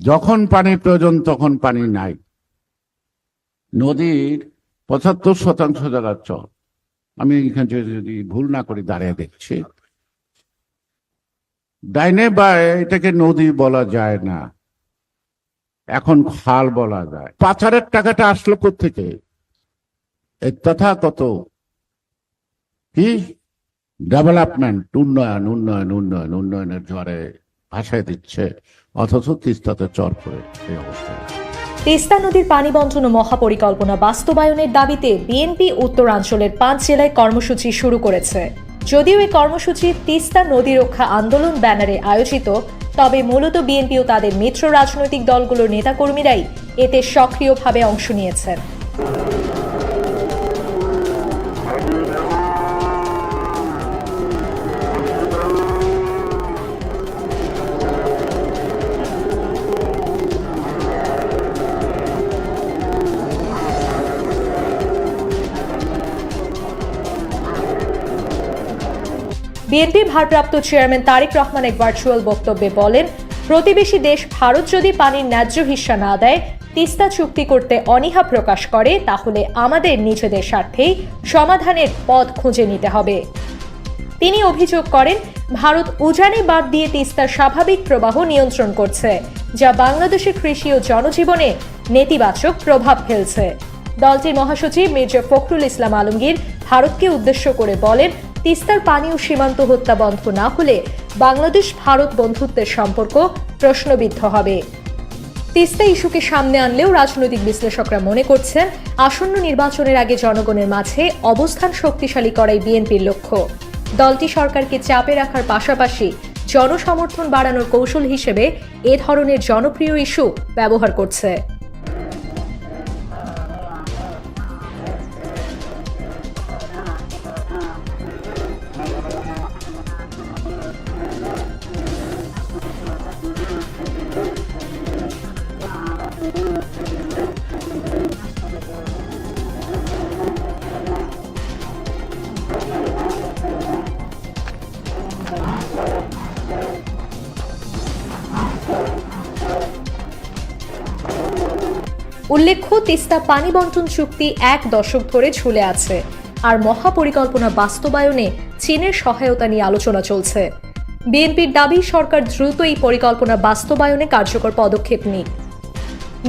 যখন পানির প্রয়োজন, তখন পানি নাই। নদীর পঁচাত্তর শতাংশ জায়গার চর। আমি এখানে যদি- ভুল না করি দাঁড়িয়ে দেখছি, ডাইনে বা এটাকে নদী বলা যায় না। এখন খাল বলা যায়। পাচারের টাকাটা আসলো থেকে এই তথাগত কি? ডেভেলপমেন্ট, উন্নয়ন উন্নয়ন উন্নয়ন, উন্নয়নের ঝড়ে ভাসায় দিচ্ছে, অথচ তিস্তাতে চর পড়ে এই অবস্থায়। তিস্তা নদীর পানি বন্টন ও মহাপরিকল্পনা বাস্তবায়নের দাবিতে বিএনপি উত্তরাঞ্চলের পাঁচ জেলায় কর্মসূচি শুরু করেছে। যদিও এই কর্মসূচি তিস্তা নদী রক্ষা আন্দোলন ব্যানারে আয়োজিত, তবে মূলত বিএনপি ও তাদের মিত্র রাজনৈতিক দলগুলোর নেতাকর্মীরাই এতে সক্রিয়ভাবে অংশ নিয়েছেন। বিএনপি ভারপ্রাপ্ত চেয়ারম্যান তারিক রহমান এক ভার্চুয়াল বক্তব্যে বলেন, প্রতিবেশী দেশ ভারত যদি পানির ন্যায্য হিস্সা না দেয়, তিস্তা চুক্তি করতে অনীহা প্রকাশ করে, তাহলে আমাদের নিজেদের স্বার্থেই সমাধানের পথ খুঁজে নিতে হবে। তিনি অভিযোগ করেন, ভারত উজানে বাদ দিয়ে তিস্তার স্বাভাবিক প্রবাহ নিয়ন্ত্রণ করছে, যা বাংলাদেশের কৃষি ও জনজীবনে নেতিবাচক প্রভাব ফেলছে। দলটির মহাসচিব মির্জা ফখরুল ইসলাম আলমগীর ভারতকে উদ্দেশ্য করে বলেন তিস্তার পানি ও সীমান্ত হত্যা বন্ধ না হলে বাংলাদেশ ভারত বন্ধুত্বের সম্পর্ক প্রশ্নবিদ্ধ হবে। তিস্তা ইস্যুকে সামনে আনলেও রাজনৈতিক বিশ্লেষকরা মনে করছেন, আসন্ন নির্বাচনের আগে জনগণের মাঝে অবস্থান শক্তিশালী করাই বিএনপির লক্ষ্য। দলটি সরকারকে চাপে রাখার পাশাপাশি জনসমর্থন বাড়ানোর কৌশল হিসেবে এ ধরনের জনপ্রিয় ইস্যু ব্যবহার করছে। উল্লেখ্য, তিস্তা পানি বন্টন চুক্তি এক দশক ধরে ঝুলে আছে। আর মহাপরিকল্পনা বাস্তবায়নে চীনের সহায়তা নিয়ে আলোচনা চলছে। বিএনপির দাবি, সরকার দ্রুত এই পরিকল্পনা বাস্তবায়নে কার্যকর পদক্ষেপ নিক।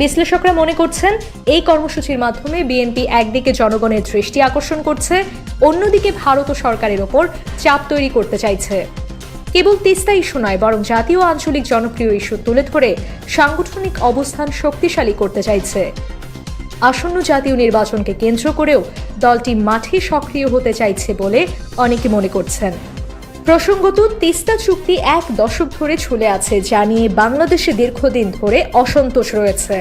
বিশ্লেষকরা মনে করছেন, এই কর্মসূচির মাধ্যমে বিএনপি একদিকে জনগণের দৃষ্টি আকর্ষণ করছে, অন্যদিকে ভারত ও সরকারের ওপর চাপ তৈরি করতে চাইছে। কেবল তিস্তা ইস্যু নয়, বরং জাতীয় আঞ্চলিক জনপ্রিয় ইস্যু তুলে ধরে সাংগঠনিক অবস্থান শক্তিশালী করতে চাইছে। আসন্ন জাতীয় নির্বাচনকে কেন্দ্র করেও দলটি মাঠে সক্রিয় হতে চাইছে বলে অনেকে মনে করছেন। প্রসঙ্গত, তিস্তা চুক্তি এক দশক ধরে ঝুলে আছে, যা নিয়ে বাংলাদেশে দীর্ঘদিন ধরে অসন্তোষ রয়েছে।